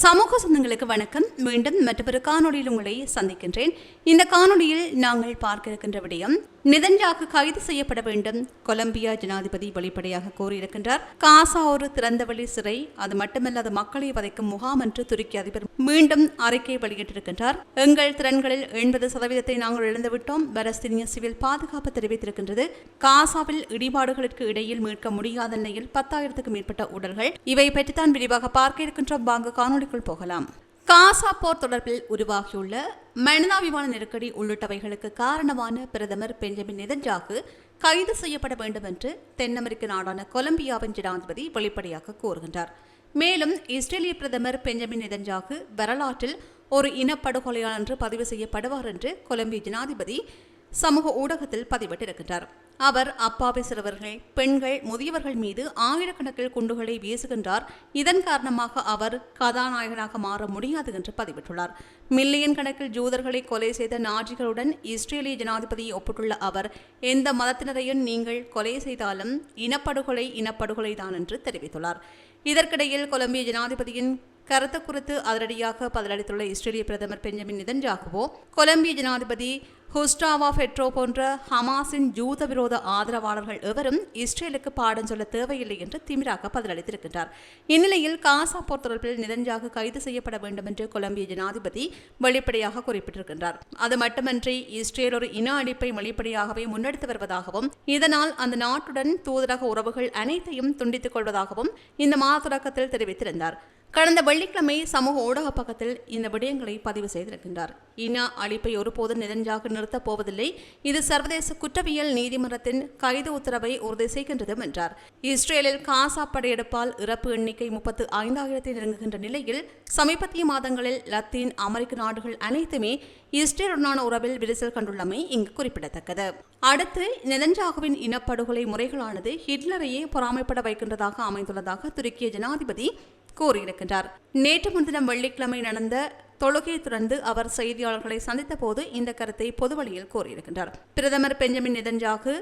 சமூக சொந்தங்களுக்கு வணக்கம். மீண்டும் மற்றொரு காணொலியில் உங்களை சந்திக்கின்றேன். இந்த காணொலியில் நாங்கள் பார்க்க இருக்கின்ற விடயம் நிதன்யாக்கு கைது செய்யப்பட வேண்டும் கொலம்பியா ஜனாதிபதி வெளிப்படையாக கூறியிருக்கின்றார் காசா ஒரு திறந்தவெளி சிறை அது மட்டுமல்லாது மக்களை வதைக்கும் முகாம் என்று துருக்கி அதிபர் மீண்டும் அறிக்கை வெளியிட்டிருக்கின்றார். எங்கள் திறன்களில் எண்பது சதவீதத்தை நாங்கள் இழந்துவிட்டோம். பலஸ்தீனிய சிவில் பாதுகாப்பு தெரிவித்திருக்கின்றது. காசாவில் இடிபாடுகளுக்கு இடையில் மீட்க முடியாத நிலையில் பத்தாயிரத்துக்கும் மேற்பட்ட உடல்கள். இவை பற்றித்தான் விரிவாக பார்க்க இருக்கின்றோம். வாங்க காணொளிக்குள் போகலாம். காசா போர் தொடர்பில் உருவாகியுள்ள மனிதாபிமான நெருக்கடி உள்ளிட்டவைகளுக்கு காரணமான பிரதமர் பெஞ்சமின் நெதன்ஜாகு கைது செய்யப்பட வேண்டும் என்று தென் அமெரிக்க நாடான கொலம்பியாவின் ஜனாதிபதி வெளிப்படையாக கூறுகின்றார். மேலும் இஸ்ரேலிய பிரதமர் பெஞ்சமின் நெதன்ஜாகு வரலாற்றில் ஒரு இனப்படுகொலையாளர் என்று பதிவு செய்யப்படுவார் என்று கொலம்பிய ஜனாதிபதி சமூக ஊடகத்தில் பதிவிட்டிருக்கின்றார். அவர் அப்பாவி சிறுவர்கள் பெண்கள் முதியவர்கள் மீது ஆயிரக்கணக்கில் குண்டுகளை வீசுகின்றார். இதன் காரணமாக அவர் கதாநாயகனாக மாற முடியாது என்று பதிவிட்டுள்ளார். மில்லியன் கணக்கில் ஜூதர்களை கொலை செய்த நாஜிகளுடன் இஸ்ரேலிய ஜனாதிபதியை ஒப்பிட்டுள்ள அவர் எந்த மதத்தினரையும் நீங்கள் கொலை செய்தாலும் இனப்படுகொலை இனப்படுகொலை தான் என்று தெரிவித்துள்ளார். இதற்கிடையில் கொலம்பிய ஜனாதிபதியின் கருத்து குறித்து அதிரடியாக பதிலளித்துள்ள இஸ்ரேலிய பிரதமர் பெஞ்சமின் நிதன்ஜாகுவோ கொலம்பிய ஜனாதிபதி ஹுஸ்டாவா ஃபெட்ரோ போன்ற ஹமாஸின் ஜூத விரோத ஆதரவாளர்கள் எவரும் இஸ்ரேலுக்கு பாடம் சொல்ல தேவையில்லை என்று திமிராக பதிலளித்திருக்கின்றார். இந்நிலையில் காசா போர் தொடர்பில் நிதன்ஜாக கைது செய்யப்பட வேண்டும் என்று கொலம்பிய ஜனாதிபதி வெளிப்படையாக குறிப்பிட்டிருக்கின்றார். அது மட்டுமன்றி இஸ்ரேல் ஒரு இன அடிப்பை வெளிப்படையாகவே முன்னெடுத்து வருவதாகவும் இதனால் அந்த நாட்டுடன் தூதரக உறவுகள் அனைத்தையும் துண்டித்துக் கொள்வதாகவும் இந்த மாத தொடக்கத்தில் தெரிவித்திருந்தார். கடந்த வெள்ளிக்கிழமை சமூக ஊடக பக்கத்தில் இந்த விடயங்களை பதிவு செய்திருக்கின்றார். இன அழிப்பை ஒருபோதும் நிதஞ்சாக நிறுத்தப் போவதில்லை. இது சர்வதேச குற்றவியல் நீதிமன்றத்தின் கைது உத்தரவை உறுதி செய்கின்றதும் என்றார். இஸ்ரேலில் காசா படையெடுப்பால் இறப்பு எண்ணிக்கை முப்பத்து ஐந்தாயிரத்தை நெருங்குகின்ற நிலையில் சமீபத்திய மாதங்களில் லத்தீன் அமெரிக்க நாடுகள் அனைத்துமே இஸ்ரேலுடனான உறவில் விரிசல் கண்டுள்ளமை இங்கு குறிப்பிடத்தக்கது. அடுத்து நெதன்ஜாகுவின் இனப்படுகொலை முறைகளானது ஹிட்லரையே பொறாமைப்பட வைக்கின்றதாக அமைந்துள்ளதாக துருக்கிய ஜனாதிபதி கூறியிருக்கின்றார். நேற்று முன்தினம் வெள்ளிக்கிழமை நடந்த தொழுகையை தொடர்ந்து அவர் செய்தியாளர்களை சந்தித்த போது இந்த கருத்தை பொதுவழியில் கூறியிருக்கின்றார். பிரதமர் பெஞ்சமின் நெதன்ஜாகு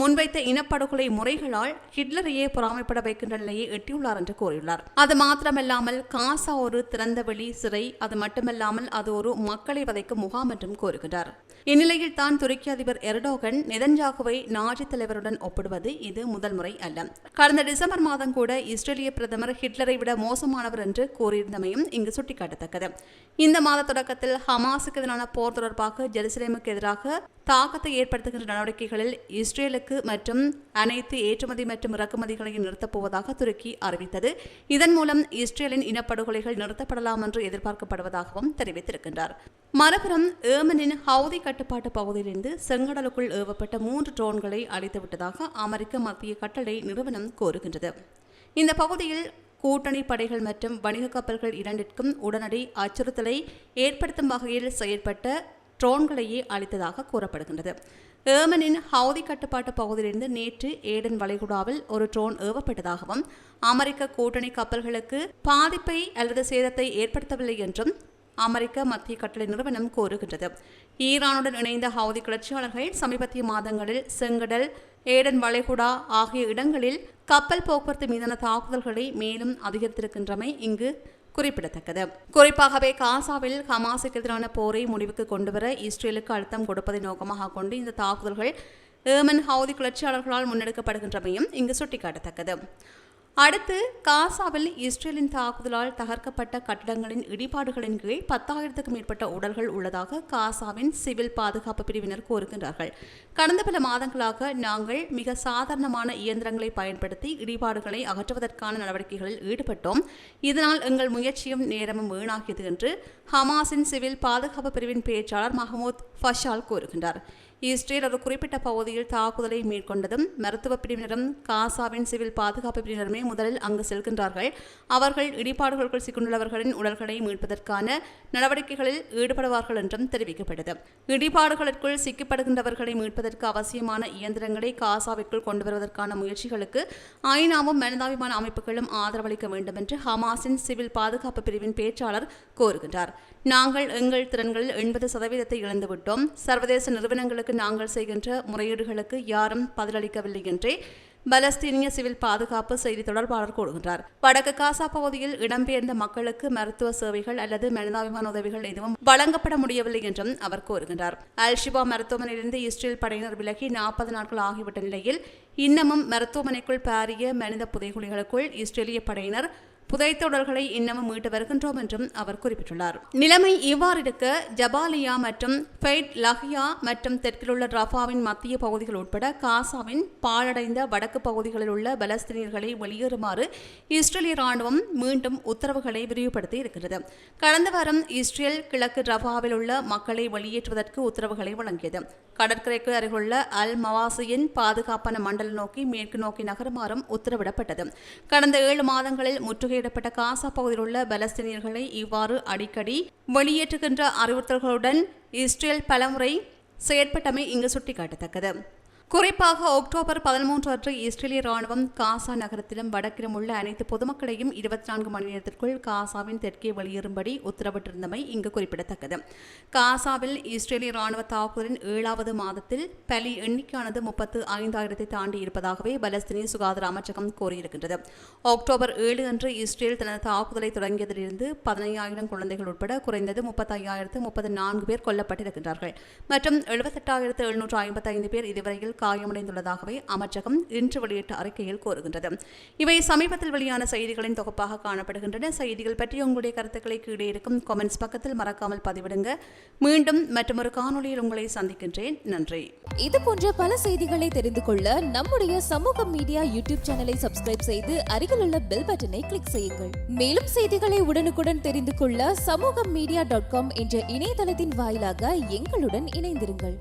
முன்வைத்த இனப்படுகொலை முறைகளால் ஹிட்லரையே பொறாமைப்பட வைக்கின்ற நிலையை எட்டியுள்ளார் என்று கூறியுள்ளார். அது மாத்திரமல்லாமல் காசா ஒரு திறந்தவெளி சிறை அது மட்டுமல்லாமல் அது ஒரு மக்களை வதைக்கும் முகாம் என்றும் கூறுகிறார் இந்நிலையில் தான் துருக்கி அதிபர் எர்டோகன் நெதன்ஜாகுவை நாஜி தலைவருடன் ஒப்பிடுவது இது முதல் முறை அல்ல. கடந்த டிசம்பர் மாதம் கூட இஸ்ரேலிய பிரதமர் ஹிட்லரை விட மோசமானவர் என்று கூறியிருந்தமையும் இங்கு சுட்டிக்காட்டத்தக்கது. இந்த மாத தொடக்கத்தில் ஹமாஸுக்கு எதிரான போர் தொடர்பாக ஜெருசலேமுக்கு எதிராக தாக்கத்தை ஏற்படுத்துகின்ற நடவடிக்கைகளில் இஸ்ரேலுக்கு மற்றும் அனைத்து ஏற்றுமதி மற்றும் இறக்குமதிகளையும் நிறுத்தப் போவதாக துருக்கி அறிவித்தது. இதன் மூலம் இஸ்ரேலின் இனப்படுகொலைகள் நிறுத்தப்படலாம் என்று எதிர்பார்க்கப்படுவதாகவும் தெரிவித்திருக்கின்றார். மறுபுறம் ஏமனின் ஹவுதி கட்டுப்பாட்டு பகுதியிலிருந்து செங்கடலுக்குள் ஏவப்பட்ட மூன்று ட்ரோன்களை அழித்துவிட்டதாக அமெரிக்க மத்திய கட்டளை நிறுவனம் கோருகின்றது இந்த பகுதியில் கூட்டணி படைகள் மற்றும் வணிக கப்பல்கள் இரண்டிற்கும் உடனடி அச்சுறுத்தலை ஏற்படுத்தும் வகையில் செயற்பட்ட ட்ரோன்களையே அளித்ததாக கூறப்படுகின்றது. ஏமனின் ஹவுதி கட்டுப்பாட்டு பகுதியிலிருந்து நேற்று ஏடன் வளைகுடாவில் ஒரு ட்ரோன் ஏவப்பட்டதாகவும் அமெரிக்க கூட்டணி கப்பல்களுக்கு பாதிப்பை அல்லது சேதத்தை ஏற்படுத்தவில்லை என்றும் அமெரிக்க மத்திய கட்டளை நிறுவனம் கூறுகின்றது. ஈரானுடன் இணைந்த ஹவுதி கிளர்ச்சியாளர்கள் சமீபத்திய மாதங்களில் செங்கடல் ஏடன் வளைகுடா ஆகிய இடங்களில் கப்பல் போக்குவரத்து மீதான தாக்குதல்களை மேலும் அதிகரித்திருக்கின்றமை இங்கு குறிப்பிடத்தக்கது. குறிப்பாகவே காசாவில் ஹமாஸுக்கு எதிரான போரை முடிவுக்கு கொண்டுவர இஸ்ரேலுக்கு அழுத்தம் கொடுப்பதை நோக்கமாக கொண்டு இந்த தாக்குதல்கள் ஏமன் ஹவுதி கிளர்ச்சியாளர்களால் முன்னெடுக்கப்படுகின்றமையும் இங்கு சுட்டிக்காட்டத்தக்கது. அடுத்து காசாவில் இஸ்ரேலின் தாக்குதலால் தகர்க்கப்பட்ட கட்டடங்களின் இடிபாடுகளின் கீழ் பத்தாயிரத்துக்கும் மேற்பட்ட உடல்கள் உள்ளதாக காசாவின் சிவில் பாதுகாப்பு பிரிவினர் கூறுகின்றார்கள். கடந்த பல மாதங்களாக நாங்கள் மிக சாதாரணமான இயந்திரங்களை பயன்படுத்தி இடிபாடுகளை அகற்றுவதற்கான நடவடிக்கைகளில் ஈடுபட்டோம். இதனால் எங்கள் முயற்சியும் நேரமும் வீணாகியது என்று ஹமாஸின் சிவில் பாதுகாப்பு பிரிவின் பேச்சாளர் மஹமூத் ஃபஷால் கூறுகின்றார். இஸ்ரேல் ஒரு குறிப்பிட்ட பகுதியில் தாக்குதலை மேற்கொண்டதும் மருத்துவ பிரிவினரும் காசாவின் சிவில் பாதுகாப்பு பிரிவினருமே முதலில் அங்கு செல்கின்றார்கள். அவர்கள் இடிபாடுகளுக்குள் சிக்கியுள்ளவர்களின் உடல்களை மீட்பதற்கான நடவடிக்கைகளில் ஈடுபடுவார்கள் என்றும் தெரிவிக்கப்பட்டது இடிபாடுகளுக்குள் சிக்கப்படுகின்றவர்களை மீட்பதற்கு அவசியமான இயந்திரங்களை காசாவிற்குள் கொண்டு வருவதற்கான முயற்சிகளுக்கு ஐநாவும் மனிதாபிமான அமைப்புகளும் ஆதரவளிக்க வேண்டும் என்று ஹமாஸின் சிவில் பாதுகாப்பு பிரிவின் பேச்சாளர் கோருகின்றார். நாங்கள் எங்கள் திறன்களில் எண்பது சதவீதத்தை இழந்துவிட்டோம். சர்வதேச நிறுவனங்களுக்கு நாங்கள் செய்கின்ற முறையீடுகளுக்கு யாரும் பதிலளிக்கவில்லை என்றே பலஸ்தீனிய சிவில் பாதுகாப்பு செய்தி தொடர்பாளர் கூறுகின்றார். வடக்கு காசா பகுதியில் இடம்பெயர்ந்த மக்களுக்கு மருத்துவ சேவைகள் அல்லது மனிதாபிமான உதவிகள் எதுவும் வழங்கப்பட முடியவில்லை என்றும் அவர் கூறுகின்றார். அல்ஷிபா மருத்துவமனையிலிருந்து இஸ்ரேல் படையினர் விலகி நாற்பது நாட்கள் ஆகிவிட்ட நிலையில் இன்னமும் மருத்துவமனைக்குள் பாரிய மனித புதைகுழிகளுக்குள் இஸ்ரேலிய படையினர் புதைத்தொடர்களை இன்னமும் மீட்டு வருகின்றோம் என்றும் அவர் குறிப்பிட்டுள்ளார். நிலைமை இவ்வாறிருக்க ஜபாலியா மற்றும் ஃபெய்ட் லஹியா மற்றும் தெற்கிலுள்ள ரஃபாவின் மத்திய பகுதிகள் உட்பட காசாவின் பாழடைந்த வடக்கு பகுதிகளில் உள்ள பலஸ்தீனியர்களை வெளியேறுமாறு இஸ்ரேலிய ராணுவம் மீண்டும் உத்தரவுகளை விரிவுபடுத்தி இருக்கிறது. கடந்த வாரம் இஸ்ரேல் கிழக்கு ரஃபாவில் உள்ள மக்களை வெளியேற்றுவதற்கு உத்தரவுகளை வழங்கியது. கடற்கரைக்கு அருகுள்ள அல் மவாசியின் பாதுகாப்பான மண்டலம் நோக்கி மேற்கு நோக்கி நகருமாறும் உத்தரவிடப்பட்டது. கடந்த ஏழு மாதங்களில் முற்றுகை முற்றுகையிடப்பட்ட காசா பகுதியில் உள்ள பலஸ்தீனியர்களை இவ்வாறு அடிக்கடி வெளியேற்றுகின்ற அறிவுறுத்தல்களுடன் இஸ்ரேல் பலமுறை செயற்பட்டமை இங்கு சுட்டிக்காட்டத்தக்கது. குறிப்பாக அக்டோபர் பதிமூன்று அன்று இஸ்ரேலிய ராணுவம் காசா நகரத்திலும் வடக்கிலும் உள்ள அனைத்து பொதுமக்களையும் இருபத்தி நான்கு மணி நேரத்திற்குள் காசாவின் தெற்கே வெளியேறும்படி உத்தரவிட்டிருந்தமை இங்கு குறிப்பிடத்தக்கது. காசாவில் இஸ்ரேலிய ராணுவ தாக்குதலின் ஏழாவது மாதத்தில் பலி எண்ணிக்கையானது முப்பத்து ஐந்தாயிரத்தை தாண்டி இருப்பதாகவே பலஸ்தீனிய சுகாதார அமைச்சகம் கூறியிருக்கின்றது. அக்டோபர் ஏழு அன்று இஸ்ரேல் தனது தாக்குதலை தொடங்கியதிலிருந்து பதினையாயிரம் குழந்தைகள் உட்பட குறைந்தது முப்பத்தையாயிரத்து முப்பது நான்கு பேர் கொல்லப்பட்டிருக்கின்றார்கள். மற்றும் எழுபத்தெட்டாயிரத்து எழுநூற்று ஐம்பத்தைந்து பேர் இதுவரையில் காயமடைந்துள்ளதாகவே அமைச்சகம் இன்று வெளியிட்ட அறிக்கையில் கூறுகின்றது. இவை சமீபத்தில் வெளியான செய்திகளின் தொகுப்பாக காணப்படுகின்றன. செய்திகள் பற்றி உங்களுடைய கருத்துக்களை கீழே இருக்கும் கமெண்ட்ஸ் பக்கத்தில் மறக்காமல் பதிவிடுங்க. மீண்டும் மற்றொரு காணொளியில் உங்களை சந்திக்கின்றேன். நன்றி. இது போன்ற பல செய்திகளை தெரிந்து கொள்ள நம்முடைய சமூக மீடியா யூடியூப் சேனலை சப்ஸ்கிரைப் செய்து அருகில் உள்ள பெல் பட்டனை கிளிக் செய்யுங்கள். மேலும் செய்திகளை உடனுக்குடன் தெரிந்து கொள்ள சமூக மீடியா டாட் காம் என்ற இணையதளத்தின் வாயிலாக எங்களுடன் இணைந்திருங்கள்.